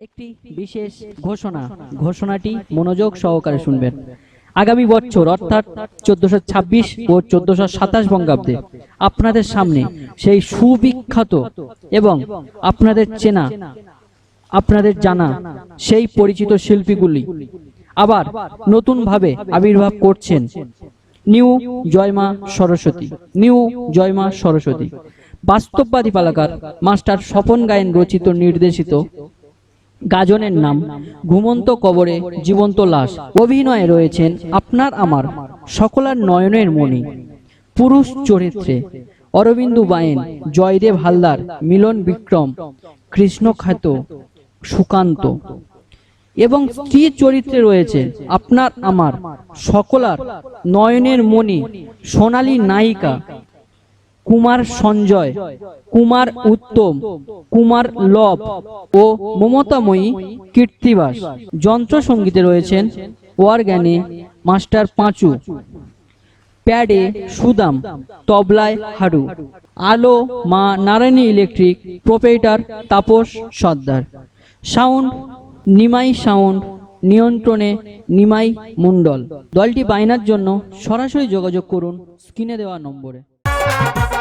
একটি বিশেষ ঘোষণা। ঘোষণাটি মনোযোগ সহকারে শুনবেন। আগামী বছর অর্থাৎ চোদ্দশো ছাব্বিশ ও চোদ্দশো সাতাশ বঙ্গাব্দে আপনাদের সামনে সেই সুবিখ্যাত এবং আপনাদের চেনা আপনাদের জানা সেই পরিচিত শিল্পীগুলি আবার নতুনভাবে আবির্ভাব করছেন। নিউ জয়মা সরস্বতী। নিউ জয়মা সরস্বতী। বাস্তববাদী পালাকার মাস্টার স্বপন গায়েন রচিত নির্দেশিত গাজনের নাম। ঘুমন্ত কবরে জীবন্ত লাশ। অভিনয়ে রয়েছেন আপনার আমার সকলার নয়নের মণি। পুরুষ চরিত্রে অরবিন্দু বায়েন জয়দেব হালদার, মিলন বিক্রম, কৃষ্ণ খ্যাত সুকান্ত। এবং স্ত্রী চরিত্রে রয়েছে আপনার আমার সকলার নয়নের মণি, সোনালী নায়িকা কুমার সঞ্জয়, কুমার উত্তম, কুমার লব ও মমতাময়ী কীর্তিবাস। যন্ত্র সঙ্গীতে রয়েছেন ওয়ারগ্যানে মাস্টার পাঁচু, প্যাডে সুদাম, তবলায় হাডু আলো Maa Narayani electric, proprietor Tapas Sardar. Sound Nimai sound, নিয়ন্ত্রণে নিমাই মণ্ডল। দলটি বাইনার জন্য সরাসরি যোগাযোগ করুন স্ক্রিনে দেওয়া নম্বরে।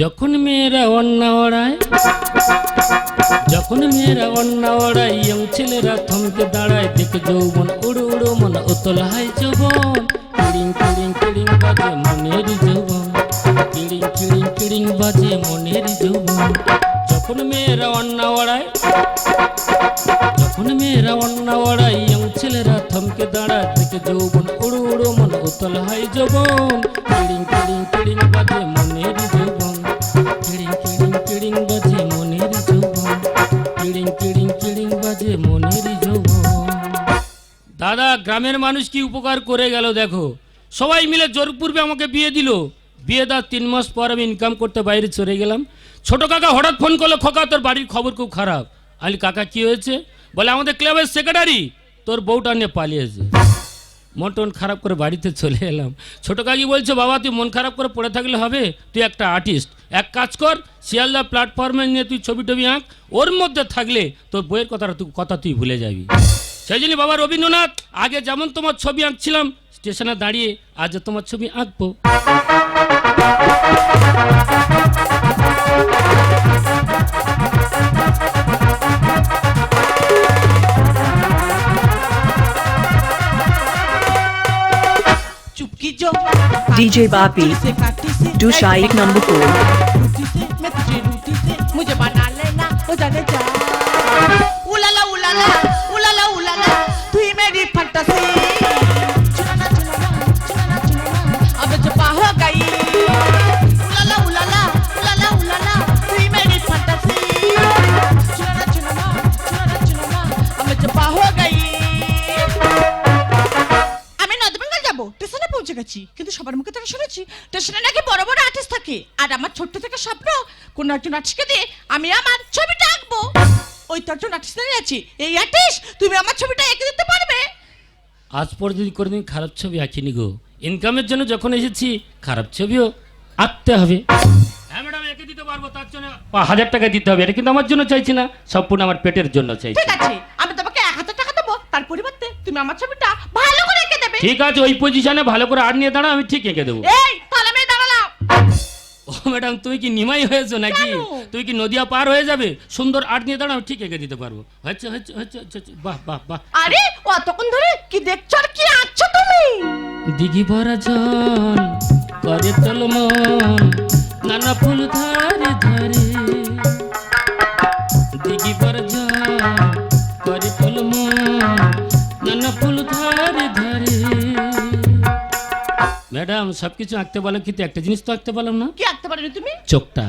যখন মেয়েরা অন্না ওড়ায়, যখন মেয়েরা অন্না ওড়ায়, ইয়ং ছেলেরা থমকে দাঁড়ায়, দেখে যৌবন, উড়ো উড়ো মন, উতল হয় যৌবন। কিড়িং কিড়িং কিড়িং বাজে মনের যৌবন। কিড়িং কিড়িং কিড়িং বাজে মনের যৌবন। যখন মেয়েরা অন্না ওড়ায়, যখন মেয়েরা অন্না ওড়ায়, ইয়ং ছেলেরা থমকে দাঁড়ায়, দেখে যৌবন, উড়ো উড়ো মন, উতল হয় যৌবন। কিড়িং গ্রামের মানুষ কি উপকার করে গেল দেখো। সবাই মিলে জোরপূর্বে আমাকে বিয়ে দিল। বিয়ে দেওয়ার তিন মাস পর আমি ইনকাম করতে বাইরে চলে গেলাম। ছোট কাকা হঠাৎ ফোন করল, খোকা, তোর বাড়ির খবর খুব খারাপ। আলি কাকা, কি হয়েছে? বলে, আমাদের ক্লাবের সেক্রেটারি তোর বউটা নিয়ে পালিয়েছে। মন টন খারাপ করে বাড়িতে চলে এলাম। ছোট কাকি বলছে, বাবা, তুই মন খারাপ করে পড়ে থাকলে হবে? তুই একটা আর্টিস্ট এক কাজ কর, শিয়ালদা প্ল্যাটফর্মে নিয়ে তুই ছবি টবি আঁক। ওর মধ্যে থাকলে তোর বইয়ের কথাটা তুই কথা তুই ভুলে যাবি। সেই জন্য বাবা রবীন্দ্রনাথ আগে যেমন তোমার ছবি আঁকছিলাম স্টেশনে দাঁড়িয়ে আজ তোমার ছবি আঁকবো चुपकी जो DJ Bapi, से काटी से Dusha एक number four. रोटी से मैं तुझे रोटी से मुझे बना लेना मेरी फंटासी चुनाना चुनाना चुनाना चुनाना अब चुपा हो गई उलाला उलाला उलाला उलाला तू ही मेरी फंटासी चुनाना चुनाना चुनाना चुनाना अब चुपा हो गई আমি নর্থ বেঙ্গল যাবো স্টেশনে পৌঁছে গেছি কিন্তু সবার মুখে থেকে শুনেছি স্টেশনে নাকি বড় বড় আর্টিস্ট থাকে আর আমার ছোট্ট থেকে স্বপ্ন কোন একজন আর্টিস্টকে দিয়ে আমি আমার ছবিটা আঁকবো ওই তো একজন আর্টিস্ট দাঁড়িয়ে আছে এই আর্টিস্ট তুমি আমার ছবিটা এঁকে দিতে পারবে আজ পর্যন্ত কোনোদিন খারাপ ছবি আঁকিনি গো ইনকামের জন্য যখন এসেছি খারাপ ছবিও আঁকতে হবে। হ্যাঁ ম্যাডাম এঁকে দিতে পারব তার জন্য হাজার টাকা দিতে হবে। এটা কিন্তু আমার জন্য চাইছি না সম্পূর্ণ আমার পেটের জন্য চাইছি। ঠিক আছে আমি তোমাকে এক হাজার টাকা দেবো তার পরিবর্তে তুমি আমার ছবিটা ভালো করে এঁকে দেবে। ঠিক আছে ওই পজিশনে ভালো করে আর নিয়ে দাঁড়াও আমি ঠিক এঁকে দেবো। এই ম্যাডাম তুই কি নিমাই হয়েছো নাকি? তুই কি নদিয়া পার হয়ে যাবে? সুন্দর আট নিয়ে দাঁড়া ঠিক এঁকে দিতে পারব। হচ্ছে হচ্ছে হচ্ছে হচ্ছে, হচ্ছে। বাহ বাহ বাহ। আরে অতক্ষণ ধরে কি দেখছ আর কি আছো তুমি? দিঘি ভরা জল করে তোল মন নানা ফুল ধারে ধারে। দিঘি ভরা জল ম্যাডাম সবকিছু আঁকতে পারলাম কিন্তু একটা জিনিস তো আঁকতে পারলাম না। কি আঁকতে পারোনি তুমি? চোখটা।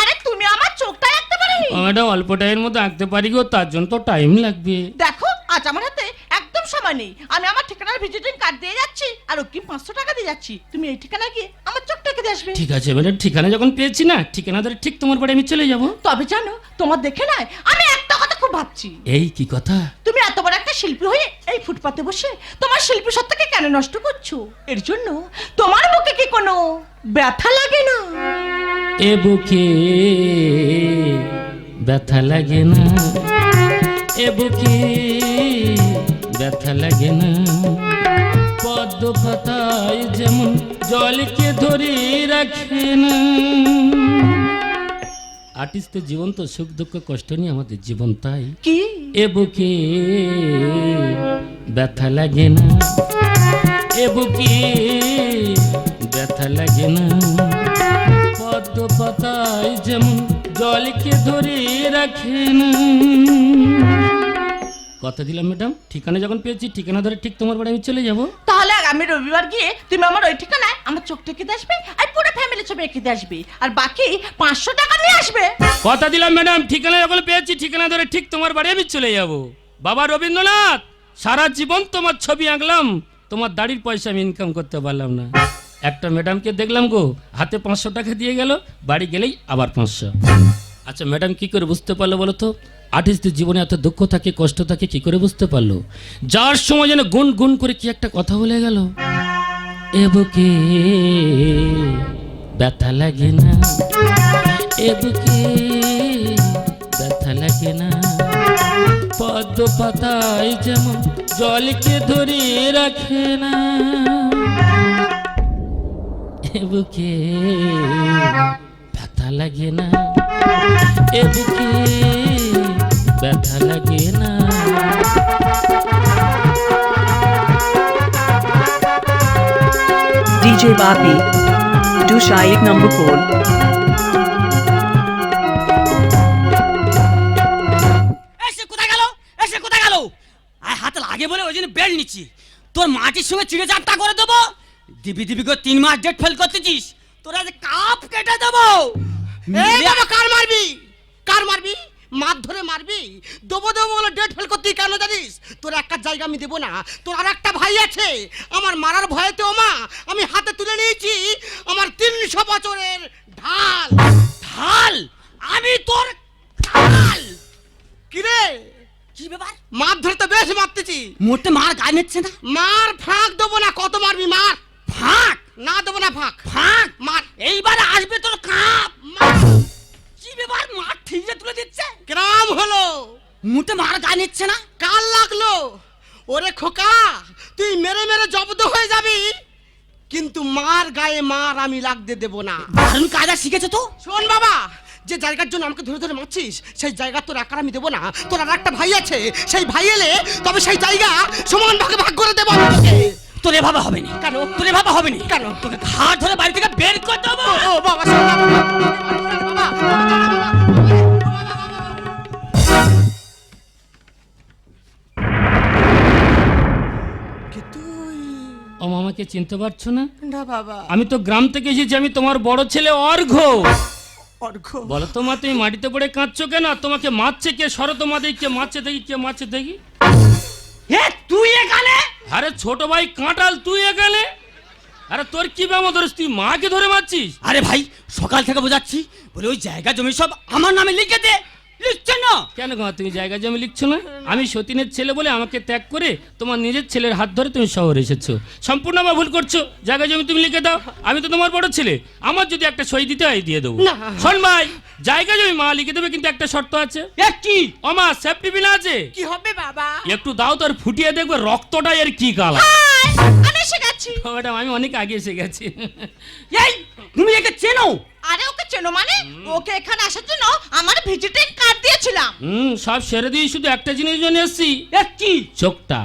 আরে তুমি আমার চোখটা আঁকতে পারোনি? ও ম্যাডাম অল্প টাইমের মধ্যে আঁকতে পারি গো তার জন্য তো টাইম লাগবে। দেখো আজ আমার হাতে নেই আমি আমার ঠিকানার ভিজিটিং কার্ড দিয়ে যাচ্ছি আর ওকে পাঁচশো টাকা দিয়ে যাচ্ছি। তুমি এই ঠিকানা গিয়ে আমার চোখটাকে দিয়ে আসবে। ঠিক আছে ম্যাডাম ঠিকানা যখন পেয়েছি না ঠিকানা ধরে ঠিক তোমার বাড়ি আমি চলে যাব। তবে জানো তোমার দেখে নয় আমি একটা কথা খুব ভাবছি। এই কি কথা? তুমি এত বড় একটা শিল্পী হয়ে এই ফুটপাতে বসে তোমার শিল্পী সত্তাকে কেন নষ্ট করছ? এর জন্য তোমার মুখে কি কোনো ব্যথা লাগে না? এ বুকে ব্যথা লাগে না। এ বুকে ব্যথা লাগে না। পদ্ম পাতায় যেমন জলকে ধরে রাখে না। আর্টিস্টের জীবন তো সুখ দুঃখ কষ্ট নিয়ে আমাদের জীবন তাই। কি? এ বুকে ব্যথা লাগে না। এ বুকে ব্যথা লাগে না। পদ্ম পাতায় যেমন জলকে ধরে রাখে না। কথা দিলাম ম্যাডাম ঠিকানা যখন পেয়েছি ঠিকানা ধরে ঠিক তোমার বাড়ি আমি চলে যাব। তাহলে আগামী রবিবার গিয়ে তুমি আমার ওই ঠিকানায় আমার চোখটা কেটে আসবে আর পুরো ফ্যামিলি ছবি এঁকে আসবে। আর বাকি পাঁচশো টাকা নিয়ে আসবে। কথা দিলাম ম্যাডাম ঠিকানা যখন পেয়েছি ঠিকানা ধরে ঠিক তোমার বাড়ি আমি চলে যাব। বাবা রবীন্দ্রনাথ সারা জীবন তোমার ছবি আঁকলাম। তোমার দাড়ির পয়সা আমি ইনকাম করতে পারলাম না। একটা ম্যাডামকে দেখলাম গো হাতে পাঁচশো টাকা দিয়ে গেল বাড়ি গেলেই আবার পাঁচশো। আচ্ছা ম্যাডাম কি করে বুঝতে পারল বলো তো? আর্টিস্টদের জীবনে এত দুঃখ থাকে, কষ্ট থাকে, কি করে বুঝতে পারল? যার সময় যেন গুন গুন করে কি একটা কথা বলে গেল? এ বুকে ব্যথা লাগে না? এ বুকে ব্যথা লাগে না? পদ্ম পাতায় যেমন জলকে ধরে রাখে না। এ বুকে ব্যথা লাগে না? এ বুকে ব্যথা লাগে না। DJ Bapi. Dusha ek number 4. এসে কোথায় গেল? এসে কোথায় গেল? আর হাতে লাগে বলে ওই জন্য বেল্ট নিচ্ছি। তোর মাটির সঙ্গে চিড়ে চাপটা করে দেবো। দিবি দিবি করে তিন মাস ডেট ফেল করতেছিস। তোরা যে কাপ কেটে দেবো। কার মারবি? কার মারবি? মার ধরে মারবি? দেবো দেবো বলে ডেট ফেল করতে কেন জানিস? তোর একটা জায়গা আমি দেবো না। তোর আর একটা ভাই আছে। আমার মারার ভয়েতে ও মা আমি হাতে তুলে নিয়েছি আমার তিনশো বছরের ঢাল। ঢাল? আমি তোর ঢাল! কিরে? কি ব্যাপার? মার ধরে তো বেশ মারতেছি। মোটে মার গায়ে নিচ্ছে না? মার ফাঁক দেবো না কত মারবি মার? ফাঁক? না দেবো না ফাঁক। ফাঁক? মার। এইবারে আসবে তোর কাপ। মার। ব্যাপার মার ঠিকরে তুলে দিচ্ছে? গ্রাম হলো। মোটে মার গায়ে নিচ্ছে না? কাল লাগল। ওরে খোকা তুই মেরে মেরে জব্দ হয়ে যাবি। কিন্তু মার গায়ে মার আমি লাগতে দেব না। দারুণ কায়দা শিখেছে তো? শোন বাবা যে জায়গার জন্য আমাকে ধরে ধরে মারছিস সেই জায়গা তোর একার আমি দেবো না। তোর আর একটা ভাই আছে সেই ভাই এলে তবে সেই জায়গা সমান ভাগে ভাগ করে দেবো। তোর এভাবে হবে না। কেন? তোর এভাবে হবে না। কেন? তোকে ঘাট ধরে বাড়ি থেকে বের করে দেবো। বাবা, ও মামাকে চিনতে পারছ না? না বাবা। আমি তো গ্রাম থেকে এসেছি আমি তোমার বড় ছেলে অর্ঘ। অর্ঘ। বলো তো মা তুমি মাটিতে পড়ে কাঁদছো কেন? আর তোমাকে মারছে কে? সরো তোমা দেখি কে মারছে দেখি কে মারছে দেখি। হে তুই এখানে? আরে ছোট ভাই কাঁটাল তুই এখানে? আরে তোর কি ব্যামো ধরিস? তুই মাকে ধরে মারছিস? আরে ভাই সকাল থেকে বোঝাচ্ছি বলে ওই জায়গা জমি সব আমার নামে লিখে দে। লিখছে না? কেন গো তুমি জায়গা জমি লিখছো না? আমি সতীনের ছেলে বলে আমাকে ত্যাগ করে তোমার নিজের ছেলের হাত ধরে তুমি শহরে এসেছ। সম্পূর্ণ আমার ভুল করছ। জায়গা জমি তুমি লিখে দাও। আমি তো তোমার বড় ছেলে। আমার যদি একটা সই দিতে হয় দিয়ে দেবো। না। শোন ভাই জায়গা জমি মা লিখে দেবে কিন্তু একটা শর্ত আছে। কি? ও মা সেফটি বিল আছে। কি হবে বাবা? একটু দাও তোর ফুটিয়ে দেখবে রক্তটা এর কি কালা আমি ম্যাডাম আমি অনেক আগে এসে গেছি এই তুমি একে চেনো? আরে ওকে চেনো মানে? ওকে এখানে আসার জন্য আমার ভিজিটিং কার্ড দিয়েছিলাম। হুম সব সেরে দিয়ে শুধু একটা জিনিস জন্য এসেছি। কি? চোখটা।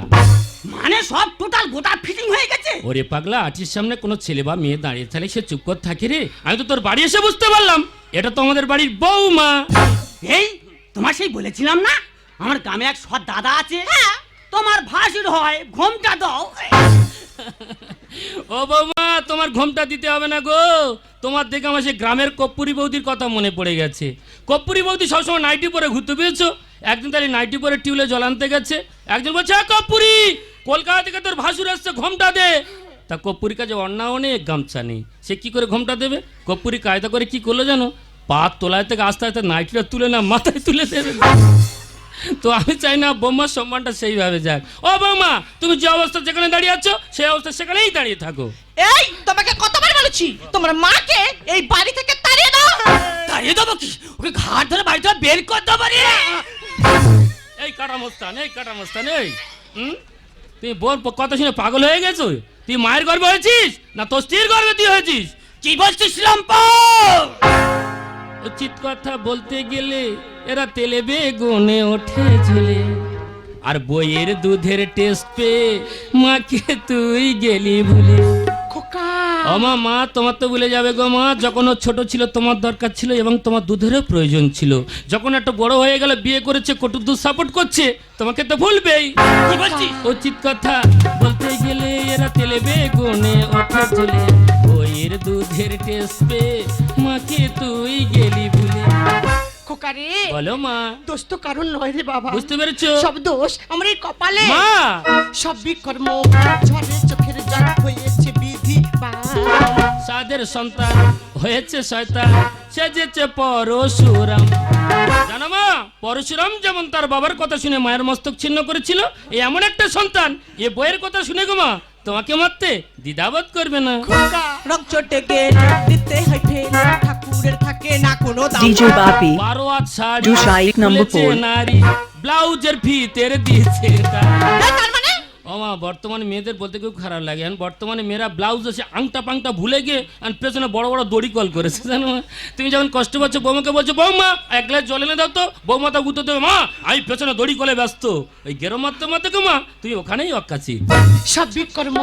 মানে সব টোটাল গোটা ফিটিং হয়ে গেছে? ওরে পাগলা আটির সামনে কোনো ছেলে বা মেয়ে দাঁড়িয়ে থাকলে সে চুপ করে থাকে রে? আমি তো তোর বাড়ি এসে বুঝতে পারলাম। এটা তো আমাদের বাড়ির বউমা। এই তোমার সেই বলেছিলাম না? আমার গ্রামে এক সৎ দাদা আছে। তোমার ভাসুর হয় ঘোমটা দাও। ও বৌমা তোমার ঘোমটা দিতে হবে না গো। তোমার দেখে আমার সে গ্রামের কপ্পুরি বৌদির কথা মনে পড়ে গেছে। কপ্পুরি বৌদি সবসময় নাইটি পরে ঘুরতে পেয়েছ? একদিন তাহলে নাইটি পরে টিউলে জল আনতে গেছে। একজন বলছে "আ, কপুরি কলকাতা থেকে তোর ভাসুর আসছে ঘোমটা দে। তা কপুরি কাছে অন্যা অনেক গামছা নেই। সে কি করে ঘোমটা দেবে? কপুরি কায়দা করে কি করল জানো? পা তোলায় থেকে আস্তে আস্তে নাইটিটা তুলে না মাথায় তুলে দেবে। তো আমি চাই না বৌমার সম্মানটা সেইভাবে যাক। ও বৌমা তুমি যে অবস্থা যেখানে দাঁড়িয়ে আছো সেই অবস্থা সেখানেই দাঁড়িয়ে থাকো। এই তোমাকে কতবার বলেছি? তোমার মাকে এই বাড়ি থেকে তাড়িয়ে দাও। দাঁড়িয়ে দেবো কি? ওকে ঘাট ধরে বাড়ি থেকে বের করে দেবো রে। এই কাটা কাটামস্তান এই কাটামস্তান এই। হুম? তুই বোন কথা শুনে পাগল হয়ে গেছো? তুই মায়ের গর্বে হয়েছিস? না তোর স্ত্রীর গর্বে তুই হয়েছিস? কি বলছিস লম্পো উচিত কথা বলতে গেলে এরা তেলে বেগুনে ওঠে ঝুলে। আর বইয়ের দুধের টেস্ট পেয়ে মাকে তুই গেলি ভুলে। খোকা! আমা মা তোমার তো ভুলে যাবে গো মা। যখন ও ছোট ছিল তোমার দরকার ছিল এবং তোমার দুধেরও প্রয়োজন ছিল। যখন একটা বড় হয়ে গেল বিয়ে করেছে কটুর দুধ সাপোর্ট করছে তোমাকে তো ভুলবেই। কি বলছিস? উচিত কথা বলতে গেলে এরা তেলে বেগুনে ওঠে চলে বইয়ের দুধের টেস্ট পেয়ে মাকে তুই গেলি ভুলে। বলো মা। দোষ তো কারণ নয় রে বাবা। বুঝতে পেরেছ? সব দোষ আমার এই কপালে। মা। সব বিকর্ম ঝড়ে চোখের জল হয়েছে বিধি সাদের সন্তান হয়েছে শয়তান সেজেছে পরশুরাম। জানো মা পরশুরাম যেমন তার বাবার কথা শুনে মায়ের মস্তক ছিন্ন করেছিল এমন একটা সন্তান এ বইয়ের কথা শুনে গো মা তোমাকে মারতে দ্বিধাবোধ করবে না। খোকা রং চটে দিতে হয় ঠাকুরের থাকে না কোনো দাম DJ Bapi. বারো হাত শাড়ি দুশাইক খুলেছে four. নারী ব্লাউজের ফিতের দিয়েছে বর্তমানে মেয়েদের বলতে খুব খারাপ লাগে। এখন বর্তমানে মেয়েরা ব্লাউজ আছে আংটা পাংটা ভুলে গিয়ে আর পেছনে বড় বড় দড়ি কল করেছে জানো তুমি যখন কষ্ট পাচ্ছ বৌমাকে বলছো বৌমা এক গ্লাস জল এনে দাও তো বৌমা তা গুঁতো দেবে। মা আমি পেছনে দড়ি কলে ব্যস্ত। ওই গেরো মারতে মারতে মা তুই ওখানেই অক্কাছি সব বিকর্ম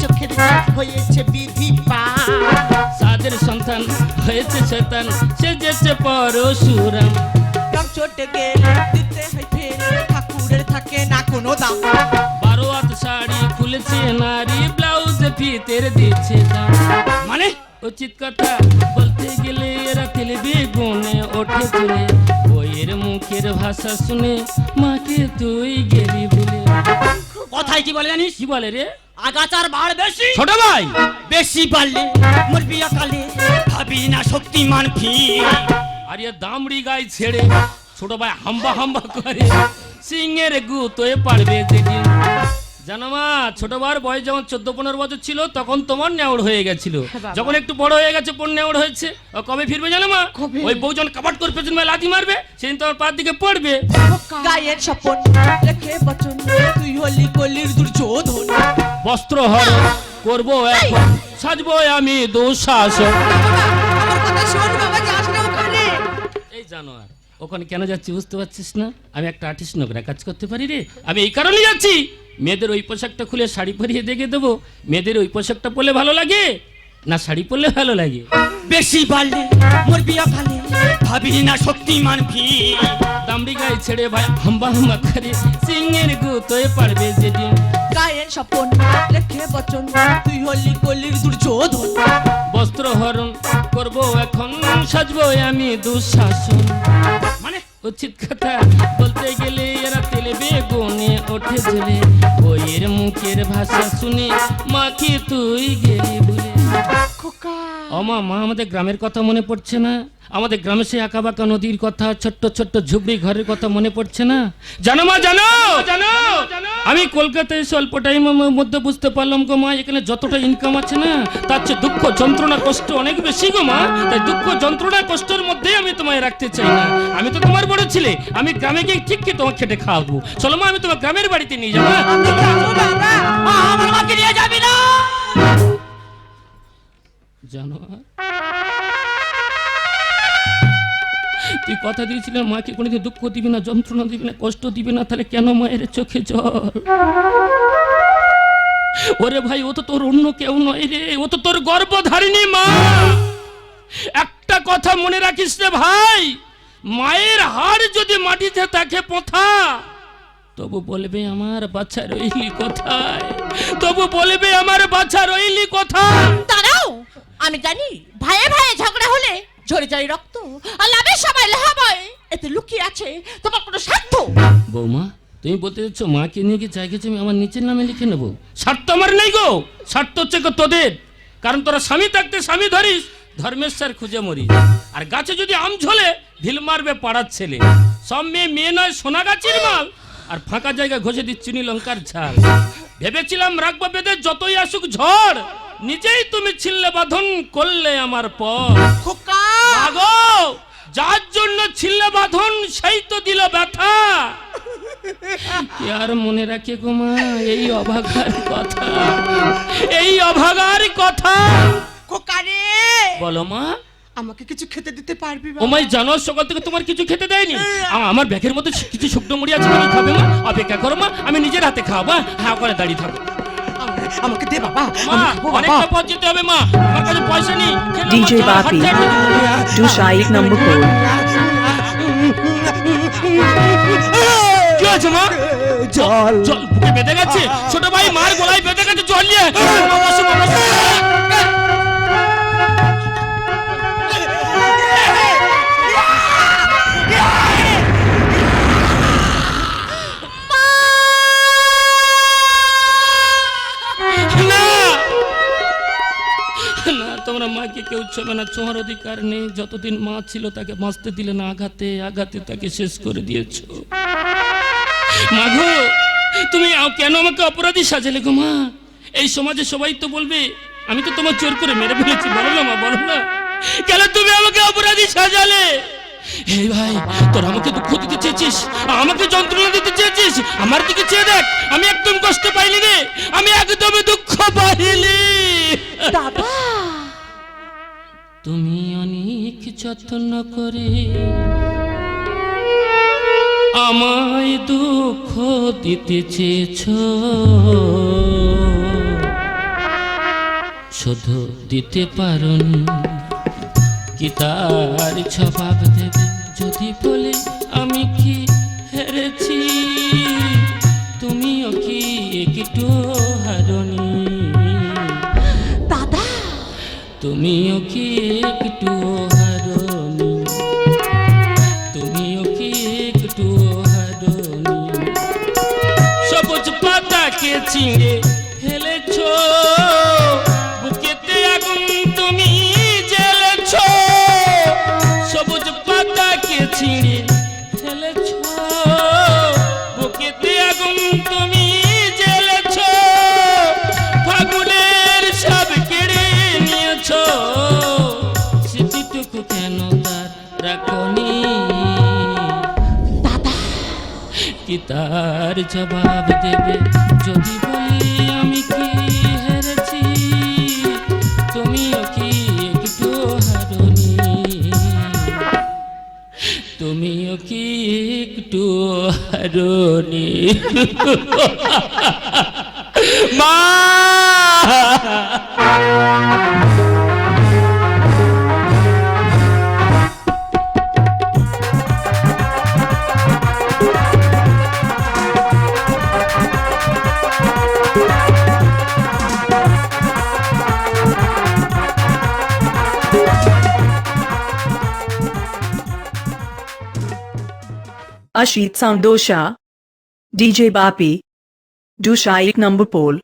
চোখের হয়েছে বিধি সাদের সন্তান হয়েছে শয়তান সে যেছে পরশুরাম। চটে গেল দিতে হয় ঠাকুরের থাকে না কোনো দাম। শাড়ি খুলেছে নারী ব্লাউজ ফিতের দিচ্ছে দাম মানে? উচিত কথা বলতে গেলে এরা তেলে বেগুনে ওঠে চলে বইয়ের মুখের ভাষা শুনে মাকে তুই গেলি ভুলে কথায় কি বলে জানিস? কি বলে রে? আগাচার বাড় বেশি। ছোট ভাই! বেশি বাড়লে মোর বিয়া কালে ভাবি না শক্তিমান ফি আর এ দামড়ি গাই ছেড়ে ছোট ভাই হাম্বা হাম্বা করে। সিংহের গু তোয়ে পারবে যেদিন। জানো মা ছোট ভাইয়ের বয়স যখন চোদ্দ পনেরো বছর ছিল তখন তোমার নেওড় হয়ে গেছিল। যখন একটু বড় হয়ে গেছে পর নেওড় হয়েছে? ও কবে ফিরবে জানো মা? ওই বউ যখন কাপাট করে পেছন মেয়ে লাথি মারবে সেদিন তোমার পার দিকে পড়বে। গায়ের স্বপন রেখে বচন তুই হলি কলির দুর্যোধন। বস্ত্র হর করব এখন সাজবো আমি দুঃশাসক আমার কথা শোন বাবা যাস না ওখানে। এই কেন যাচ্ছি বুঝতে পারছিস না? আমি একটা আর্টিস্ট নোকরা কাজ করতে পারি রে। আমি এই কারণেই যাচ্ছি। মেয়েদের ওই পোশাকটা খুলে শাড়ি পরিয়ে দেখে দেবো। মেয়েদের ওই পোশাকটা পরলে ভালো লাগে? না শাড়ি পরলে ভালো লাগে? বেশি বাড়লে মোর বিয়া কালে ভাবি না শক্তিমান ফি। দামড়ি গায়ে ছেড়ে ভাই হাম্বা হাম্বা করে সিংহের গুতোয় পারবে যেদিন। গায়ের স্বপন রেখে বচন তুই হলি কলির দুর্যোধন। বস্ত্র হরণ করব এখন সাজবো আমি দুঃশাসন। মানে? উচিত কথা বলতে গেলে এরা বেগুনে ওঠে ঝুলে। বইয়ের মুখের ভাষা শুনে মাখি তুই গেলি খোকা অমা মা আমাদের গ্রামের কথা মনে পড়ছে না আমাদের গ্রামে সেই আঁকা বাঁকা নদীর কথা ছোট্ট ছোট্ট ঝুবড়ি ঘরের কথা মনে পড়ছে না জানো মা জানো জানো আমি কলকাতায় এসে অল্প টাইমের মধ্যে বুঝতে পারলাম গো মা এখানে যতটা ইনকাম আছে না তার চেয়ে দুঃখ যন্ত্রণা কষ্ট অনেক বেশি গো মা তাই দুঃখ যন্ত্রণা কষ্টের মধ্যেই আমি তোমায় রাখতে চাই না আমি তো তোমার বড় ছেলে আমি গ্রামে গিয়ে ঠিক কি তোমার খেটে খাওয়াবো চলো মা আমি তোমার গ্রামের বাড়িতে নিয়ে যাব হ্যাঁ? আমার মাকে নিয়ে যাবি না জানো? তুই কথা দিয়েছিলেন মাকে কোনোদিন দুঃখ দিবি না, যন্ত্রণা দিবি না, কষ্ট দিবি না, তাহলে কেন মায়ের চোখে জল? ওরে ভাই, ও তো তোর অন্য কেউ নয় রে, ও তো তোর মা। একটা কথা মনে রাখিস রে ভাই, মায়ের হাড় যদি মাটিতে থাকে পোথা, তবু বলবে আমার বাচ্চা রইলি কোথায়? তবু বলবে আমার বাচ্চা রইলি কোথায়? আমি জানি ভাইয়ে ভাইয়ে ঝগড়া হলে ঝরে যায় রক্ত, আর লাভে সবাই লেহাবাই এতে লুকিয়ে আছে তোমার কোনো স্বার্থ? বৌমা, তুমি বলতে চাচ্ছ মাকে নিয়ে গিয়ে জায়গা আমি আমার নিচের নামে লিখে নেব। স্বার্থ আমার নেই গো। স্বার্থ হচ্ছে গো তোদের। কারণ তোরা স্বামী থাকতে স্বামী ধরিস, ধর্মেশ্বর খুঁজে মরি আর গাছে যদি আম ঝোলে, ঢিল মারবে পাড়ার ছেলে। সব মেয়ে মেয়ে নয়, সোনা গাছের মাল। আর ফাঁকা জায়গায় ঘষে দিচ্ছি নি লঙ্কার ঝাল। ভেবেছিলাম রাখব বেঁধে যতই আসুক ঝড়। নিজেই তুমি ছিললে বাঁধন করলে আমার পর খোকা! আগো যার জন্য ছিল্লে বাঁধন সেই তো দিল ব্যথা। আর মনে রাখে গো মা এই অভাগার কথা? এই অভাগার কথা? খোকারে বলো মা। আমাকে কিছু খেতে দিতে পারবি ও মাই জানো সকাল থেকে তোমার কিছু খেতে দেয়নি? আমার ব্যাগের মধ্যে কিছু শুকনো মুড়ি আছে তুমি খাবে মা? অপেক্ষা করো মা আমি নিজের হাতে খাব হ্যাঁ? হ্যাঁ করে দাঁড়িয়ে থাকো। আমাকে- দে বাবা মা অনেকটা পথ যেতে হবে মা। আমার কাছে পয়সা নেই DJ Bapi. চাটতে দিতে- number four. কি হয়েছে মা? জল। জল বুকে বেঁধে গেছে। ছোট ভাই মার গলায় বেঁধে গেছে জল নিয়ে। মাকে কেউ ছোবে না ছোঁয়ার অধিকার নেই। যতদিন মা ছিল, তাকে বাঁচতে দিলে না, আঘাতে আঘাতে তাকে শেষ করে দিয়েছ। মাঘো তুমি কেন আমাকে অপরাধী সাজালে গো মা? এই সমাজে সবাই তো বলবে, আমি তো তোমার জোর করে মেরে ফেলেছি। বলো না মা, বলো না। কেন তুমি আমাকে অপরাধী সাজালে? এই ভাই, তোর আমাকে দুঃখ দিতে চেয়েছিস, আমাকে যন্ত্রণা দিতে চেয়েছিস। আমার দিকে চেয়ে দেখ, আমি একদম কষ্ট পাইনি রে। আমি একদমই দুঃখ পাইনি। দাদা তুমি অনেক যত্ন করে আমায় দুঃখ দিতে চেয়েছ। শুধু দিতে পারুন, কি তার ছবাব দেবে যদি বলে? তুমিও কি একটু হারনি? তুমিও কি একটু হারনি? সবুজ পাতাকে চিড়ে ফেলেছ, বুকেতে আগুন তুমি জ্বেলেছ। সবুজ পাতাকে ছিঁড়ে তার জবাব দেবে। যদি বলি আমি কি হেরেছি, তুমিও কি একটু হারনি? তুমিও কি একটু হারনি? মা! अशीत संदोषा डीजे बापी डुशा एक नंबर पोल।